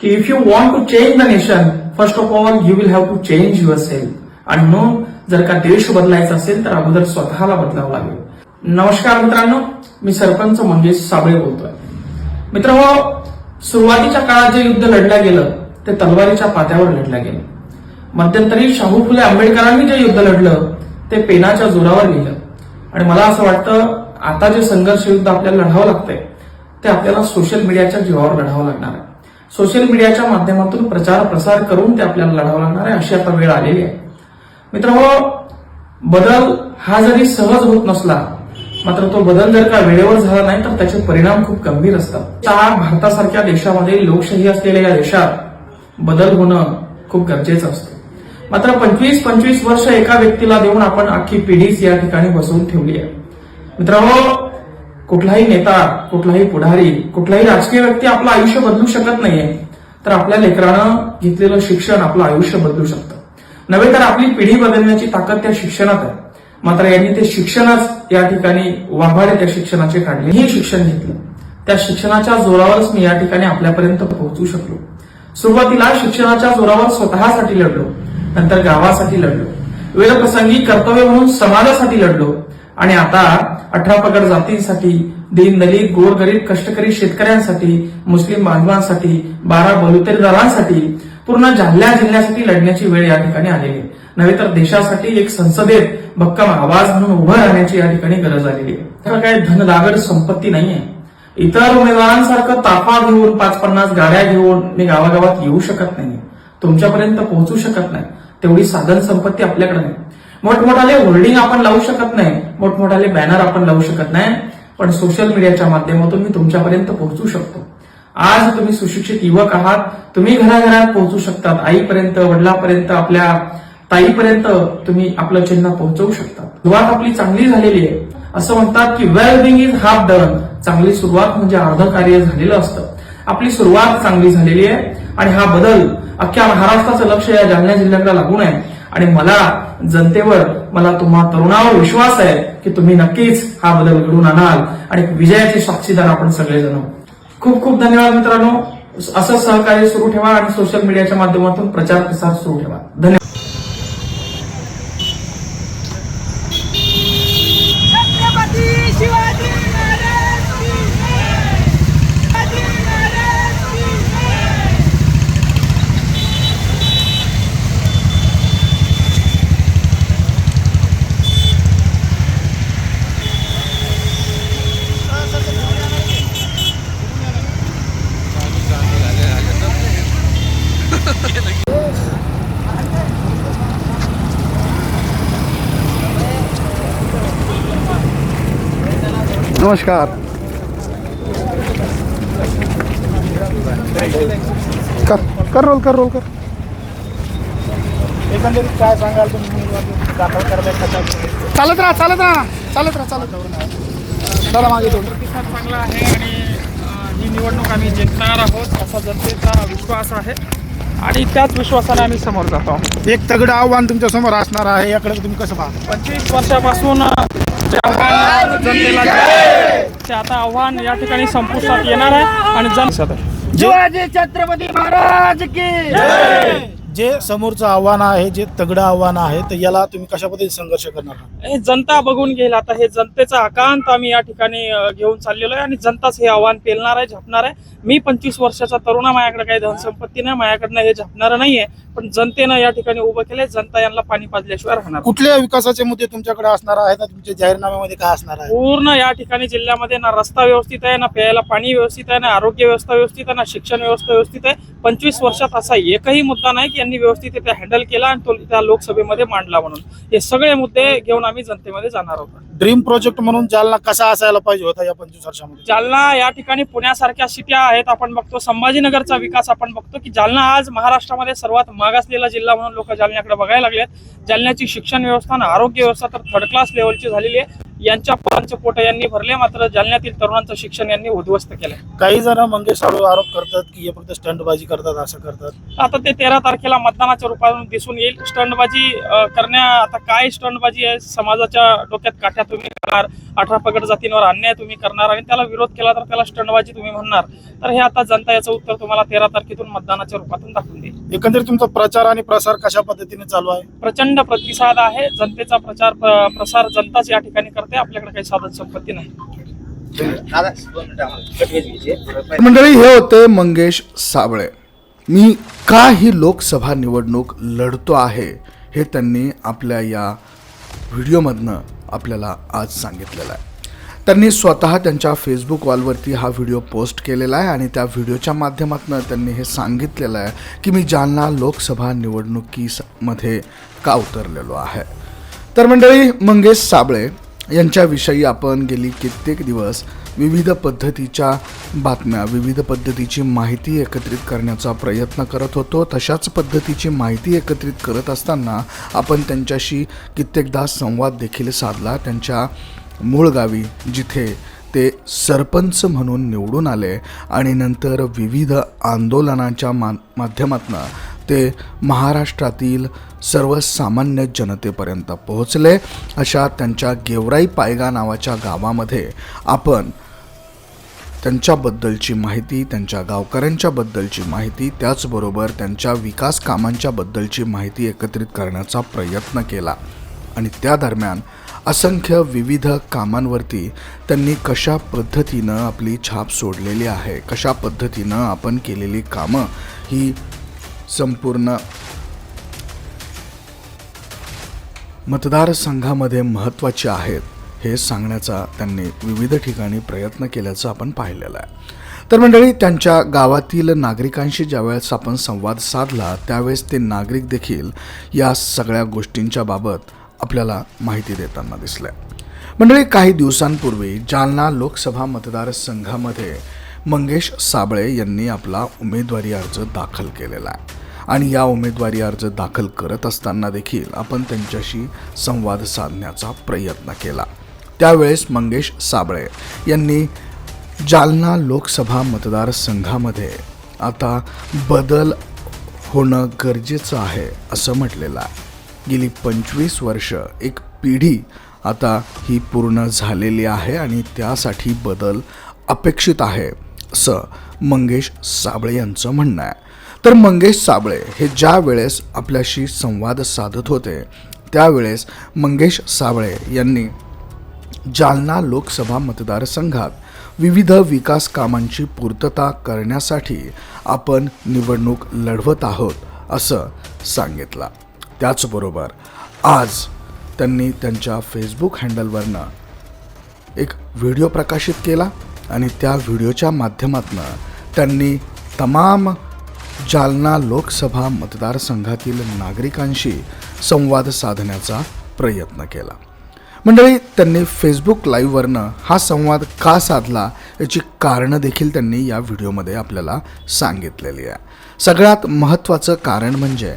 की if you want to change the nation first of all you will have to change yourself आणि नो जर का देश बदलायचा असेल तर अगोदर स्वतःला बदलावं लागेल. नमस्कार मित्रांनो मी सरपंच मंगेश साबळे बोलतोय. मित्र सुरुवातीच्या काळात जे युद्ध लढलं गेलं ते तलवारीच्या पात्यावर लढलं गेलं. मध्यंतरी शाहू फुले आंबेडकरांनी जे युद्ध लढलं ते पेनाच्या जोरावर लिहिलं आणि मला असं वाटतं आता जे संघर्ष युद्ध आपल्याला लढावं लागतंय ते आपल्याला सोशल मीडियाच्या जीवावर लढावं लागणार आहे. सोशल मीडियाच्या माध्यमातून प्रचार प्रसार करून ते आपल्याला लढावं लागणार आहे अशी आता वेळ आलेली आहे. मित्र बदल हा जरी सहज होत नसला मात्र तो बदल जर का वेळेवर झाला नाही तर त्याचे परिणाम खूप गंभीर असतात. त्या भारतासारख्या देशामध्ये लोकशाही असलेल्या या देशात बदल होणं खूप गरजेचं असतं. मात्र पंचवीस पंचवीस वर्ष एका व्यक्तीला देऊन आपण अख्खी पिढीच या ठिकाणी बसवून ठेवली आहे. मित्रांनो कुठलाही नेता कुठलाही पुढारी कुठलाही राजकीय व्यक्ती आपलं आयुष्य बदलू शकत नाहीये. तर आपल्या लेकरानं घेतलेलं शिक्षण आपलं आयुष्य बदलू शकतं. नव्हे तर आपली पिढी बदलण्याची ताकद त्या शिक्षणात आहे. मात्र यांनी ते शिक्षणच या ठिकाणी वाघाडे त्या शिक्षणाचे काढले. हे शिक्षण घेतलं. त्या शिक्षणाच्या जोरावरच मी या ठिकाणी आपल्यापर्यंत पोहोचू शकलो. सुरुवातीला शिक्षणाच्या जोरावर स्वतःसाठी लढलो नंतर गावासाठी लढलो. वेळप्रसंगी कर्तव्य म्हणून समाजासाठी लढलो. आणि आता अठरा पगड जातींसाठी दीन दलित गोरगरीब कष्टकरी शेतकऱ्यांसाठी मुस्लिम बांधवांसाठी बारा बलुतेदारांसाठी पूर्ण जालन्या जिल्ह्यासाठी लढण्याची वेळ या ठिकाणी आलेली आहे. नव्हे तर देशासाठी एक संसदेत भक्कम आवाज म्हणून उभं राहण्याची या ठिकाणी गरज आलेली आहे. तर काय धनदागड संपत्ती नाहीये. इतर उमेदवारांसारखं ताफा घेऊन पाच पन्नास गाड्या घेऊन मी गावागावात येऊ शकत नाही. तुमच्यापर्यंत पोहोचू शकत नाही. तेवढी साधन संपत्ती आपल्याकडे नाही. मोठमोठाले होल्डिंग आपण लावू शकत नाही मोठमोठाले बॅनर आपण लावू शकत नाही पण सोशल मीडियाच्या माध्यमातून मी तुमच्यापर्यंत पोहोचू शकतो. आज तुम्ही सुशिक्षित युवक आहात तुम्ही घराघरात पोहोचू शकतात आईपर्यंत वडिलापर्यंत आपल्या ताईपर्यंत तुम्ही आपलं चिन्ह पोहोचवू शकता. सुरुवात आपली चांगली झालेली आहे. असं म्हणतात की well being is half done चांगली सुरुवात म्हणजे अर्ध कार्य झालेलं असतं. आपली सुरुवात चांगली झालेली आहे आणि हा बदल अख्ख्या महाराष्ट्राचं लक्ष या जालना जिल्ह्याकडे लागून आहे. आणि मला जनतेवर मला तुम्हा तरुणावर विश्वास आहे की तुम्ही नक्कीच हा बदल घडून आणाल. आणि विजयाचे साक्षीदार आपण सगळेजण. खूप खूप धन्यवाद मित्रांनो. असं सहकार्य सुरू ठेवा आणि सोशल मीडियाच्या माध्यमातून प्रचार प्रसार सुरू ठेवा. धन्यवाद छत्रपती शिवाजी महाराज की जय! शिवाजी महाराज की जय! नमस्कार. कर कर रोल कर रोल कर. एकंदरीत काय सांगाल तुम्ही? दाखल चालत राहा चालत राहा चालत राहा चालत राहा. चला मागे थोडं प्रतिसाद चांगला आहे आणि अ, ही निवडणूक आम्ही जिंकणार आहोत असा जनतेचा विश्वास आहे. आणि त्याच विश्वासाने आम्ही समोर जातो. आहोत एक तगडं आव्हान तुमच्यासमोर असणार आहे याकडे तुम्ही कसं पाहा पंचवीस वर्षापासून अ, जे आव्हान जनतेला दिलं, ते आता आव्हान या ठिकाणी संपुष्टात येणार आहे आणि जन शिवाजी छत्रपती महाराज की जे समोरचं आव्हान आहे जे तगडं आव्हान आहे तर याला तुम्ही कशा पद्धतीने संघर्ष करणार आहात? हे जनता बघून घेईल. आता हे जनतेचा आकांत आम्ही या ठिकाणी अ, घेऊन चाललेलो आहे आणि जनताच हे आव्हान पेलणार आहे झपणार आहे. मी पंचवीस वर्षाचा तरुण आहे. माझ्याकडे काही धनसंपत्ती नाही. माझ्याकडनं हे झपणारं नाहीये. पण जनतेनं या ठिकाणी उभं केलंय. जनता यांना पाणी पाजल्याशिवाय राहणार नाही. कुठल्या विकासाचे मुद्दे तुमच्याकडे असणार आहेत? तुमच्या जाहीरनाम्यामध्ये काय असणार आहे? पूर्ण या ठिकाणी जिल्ह्यामध्ये ना रस्ता व्यवस्थित आहे ना प्यायला पाणी व्यवस्थित आहे ना आरोग्य व्यवस्था व्यवस्थित आहे ना शिक्षण व्यवस्था व्यवस्थित आहे. पंचवीस वर्षात असा एकही मुद्दा नाही की यांनी व्यवस्थित त्या हँडल केला आणि तो त्या लोकसभेमध्ये मांडला म्हणून. हे सगळे मुद्दे घेऊन आम्ही जनतेमध्ये जाणार आहोत. ड्रीम प्रोजेक्ट म्हणून जालना कसा असायला पाहिजे होता या पंचवीस वर्षामध्ये? जालना या ठिकाणी पुण्यासारख्या सिट्या आहेत. आपण बघतो संभाजीनगरचा विकास आपण बघतो की जालना आज महाराष्ट्रामध्ये सर्वात मागासलेला जिल्हा म्हणून लोक जालन्याकडे बघायला लागलेत. जालन्याची शिक्षण व्यवस्था आणि आरोग्य व्यवस्था तर थर्ड क्लास लेवलची झालेली आहे. यांच्या पोरांचे पोट यांनी भरले मात्र जालन्यातील तरुणांचं शिक्षण यांनी उद्ध्वस्त केलंय. काही जण मंगेश साळवे आरोप करतात की हे फक्त स्टंटबाजी करतात असं करतात. आता ते तेरा तारखेला मतदानाच्या रूपातून दिसून येईल. स्टंटबाजी अं, करण्या आता काय स्टंटबाजी आहे? समाजाच्या डोक्यात काठ्या तुम्ही करणार अठरा पगड जातींवर अन्याय तुम्ही करणार आणि त्याला विरोध केला तर त्याला स्टंटबाजी तुम्ही म्हणणार. तर हे आता जनता याचं उत्तर तुम्हाला तेरा तारखेतून मतदानाच्या रूपातून दाखवून देईल. एकंदरीत तुमचा प्रचार आणि प्रसार कशा पद्धतीने चालू आहे? प्रचंड प्रतिसाद आहे. जनतेचा प्रचार प्र- प्रसार जनताच या ठिकाणी करते आपल्याकडे काही साधन संपत्ती नाही. मंडळी हे होते मंगेश साबळे. मी का ही लोकसभा निवडणूक लढतो आहे हे त्यांनी आपल्या या व्हिडिओमधनं आपल्याला आज सांगितलेलं आहे. त्यांनी स्वतः त्यांच्या फेसबुक वॉलवरती हा व्हिडिओ पोस्ट केलेला आहे आणि त्या व्हिडिओच्या माध्यमातून त्यांनी हे सांगितलेलं आहे की मी जालना लोकसभा निवडणुकीमध्ये का उतरलेलो आहे. तर मंडळी मंगेश साबळे यांच्याविषयी आपण गेली कित्येक दिवस विविध पद्धतीच्या बातम्या विविध पद्धतीची माहिती एकत्रित करण्याचा प्रयत्न करत होतो. तशाच पद्धतीची माहिती एकत्रित करत असताना आपण त्यांच्याशी कित्येकदा संवाद देखील साधला. त्यांच्या मूळ गावी जिथे ते सरपंच म्हणून निवडून आले आणि नंतर विविध आंदोलनाच्या मा माध्यमातून ते महाराष्ट्रातील सर्वसामान्य जनतेपर्यंत पोहोचले. अशा त्यांच्या गेवराई पायगा नावाच्या गावामध्ये आपण त्यांच्याबद्दलची माहिती त्यांच्या गावकऱ्यांच्याबद्दलची माहिती त्याचबरोबर त्यांच्या विकास कामांच्याबद्दलची माहिती एकत्रित करण्याचा प्रयत्न केला. आणि त्या दरम्यान असंख्य विविध कामांवरती त्यांनी कशा पद्धतीनं आपली छाप सोडलेली आहे कशा पद्धतीनं आपण केलेली कामं ही संपूर्ण मतदारसंघामध्ये महत्त्वाचे आहेत हे सांगण्याचा त्यांनी विविध ठिकाणी प्रयत्न केल्याचं आपण पाहिलेलं आहे. तर मंडळी त्यांच्या गावातील नागरिकांशी ज्यावेळेस आपण संवाद साधला त्यावेळेस ते नागरिक देखील या सगळ्या गोष्टींच्या बाबत आपल्याला माहिती देताना दिसले. मंडळी काही दिवसांपूर्वी जालना लोकसभा मतदारसंघामध्ये मंगेश साबळे यांनी आपला उमेदवारी अर्ज दाखल केलेला आहे. आणि या उमेदवारी अर्ज दाखल करत असताना देखील आपण त्यांच्याशी संवाद साधण्याचा प्रयत्न केला. त्यावेळेस मंगेश साबळे यांनी जालना लोकसभा मतदारसंघामध्ये आता बदल होणं गरजेचं आहे असं म्हटलेलं आहे. गेली पंचवीस वर्ष एक पिढी आता ही पूर्ण झालेली आहे आणि त्यासाठी बदल अपेक्षित आहे. असं मंगेश साबळे यांचं म्हणणं आहे. तर मंगेश साबळे हे ज्या वेळेस आपल्याशी संवाद साधत होते त्यावेळेस मंगेश साबळे यांनी जालना लोकसभा मतदारसंघात विविध विकास कामांची पूर्तता करण्यासाठी आपण निवडणूक लढवत आहोत असं सांगितलं. त्याचबरोबर आज त्यांनी त्यांच्या फेसबुक हँडलवरनं एक व्हिडिओ प्रकाशित केला. आणि त्या व्हिडिओच्या माध्यमातून त्यांनी तमाम जालना लोकसभा मतदारसंघातील नागरिकांशी संवाद साधण्याचा प्रयत्न केला. मंडळी त्यांनी फेसबुक लाईव्हवरनं हा संवाद का साधला याची कारणं देखील त्यांनी या व्हिडिओमध्ये आपल्याला सांगितलेली आहे. सगळ्यात महत्त्वाचं कारण म्हणजे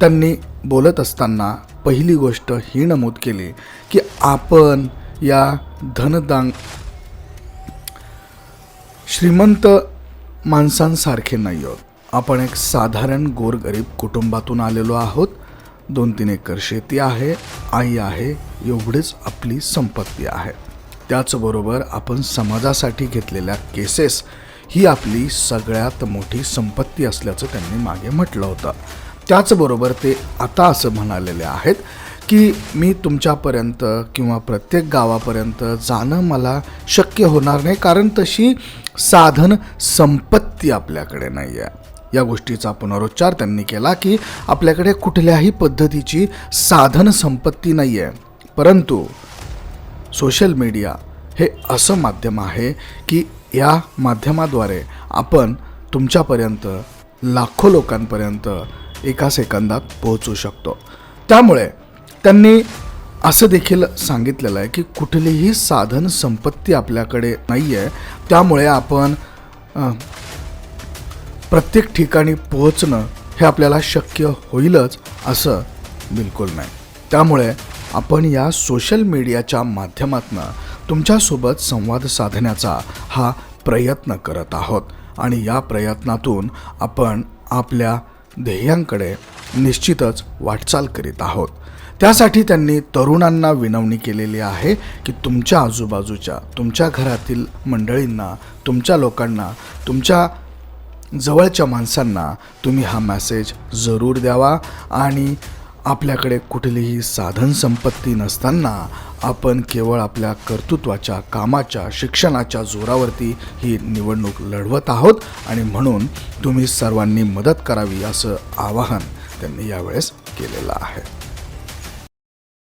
त्यांनी बोलत असताना पहिली गोष्ट ही नमूद केली की आपण या धनदांग श्रीमंत माणसांसारखे नाही आहोत. आपण एक साधारण गोरगरीब कुटुंबातून आलेलो आहोत. दोन तीन एकर शेती आहे आई आहे एवढीच आपली संपत्ती आहे. त्याचबरोबर आपण समाजासाठी घेतलेल्या केसेस ही आपली सगळ्यात मोठी संपत्ती असल्याचं त्यांनी मागे म्हटलं होतं. त्याचबरोबर ते आता असं म्हणालेले आहेत की मी तुमच्यापर्यंत किंवा प्रत्येक गावापर्यंत जाणं मला शक्य होणार नाही कारण तशी साधन संपत्ती आपल्याकडे नाही आहे. या गोष्टीचा पुनरुच्चार त्यांनी केला की आपल्याकडे कुठल्याही पद्धतीची साधन संपत्ती नाही आहे. परंतु सोशल मीडिया हे असं माध्यम आहे की या माध्यमाद्वारे आपण तुमच्यापर्यंत लाखो लोकांपर्यंत एका सेकंदात पोहोचू शकतो. त्यामुळे त्यांनी असं देखील सांगितलेलं आहे की कुठलीही साधन संपत्ती आपल्याकडे नाही आहे त्यामुळे आपण प्रत्येक ठिकाणी पोहोचणं हे आपल्याला शक्य होईलच असं बिलकुल नाही. त्यामुळे आपण या सोशल मीडियाच्या माध्यमातून तुमच्यासोबत संवाद साधण्याचा हा प्रयत्न करत आहोत. आणि या प्रयत्नातून आपण आपल्या ध्येयांकडे निश्चितच वाटचाल करीत आहोत. त्यासाठी त्यांनी तरुणांना विनवणी केलेली आहे की तुमच्या आजूबाजूच्या तुमच्या घरातील मंडळींना तुमच्या लोकांना तुमच्या जवळच्या माणसांना तुम्ही हा मॅसेज जरूर द्यावा आणि आपल्याकडे कुठलीही साधन संपत्ती नसताना आपण केवळ आपल्या कर्तृत्वाच्या कामाच्या शिक्षणाच्या जोरावरती ही निवडणूक लढवत आहोत आणि म्हणून तुम्ही सर्वांनी मदत करावी असं आवाहन त्यांनी यावेळेस केलेलं आहे.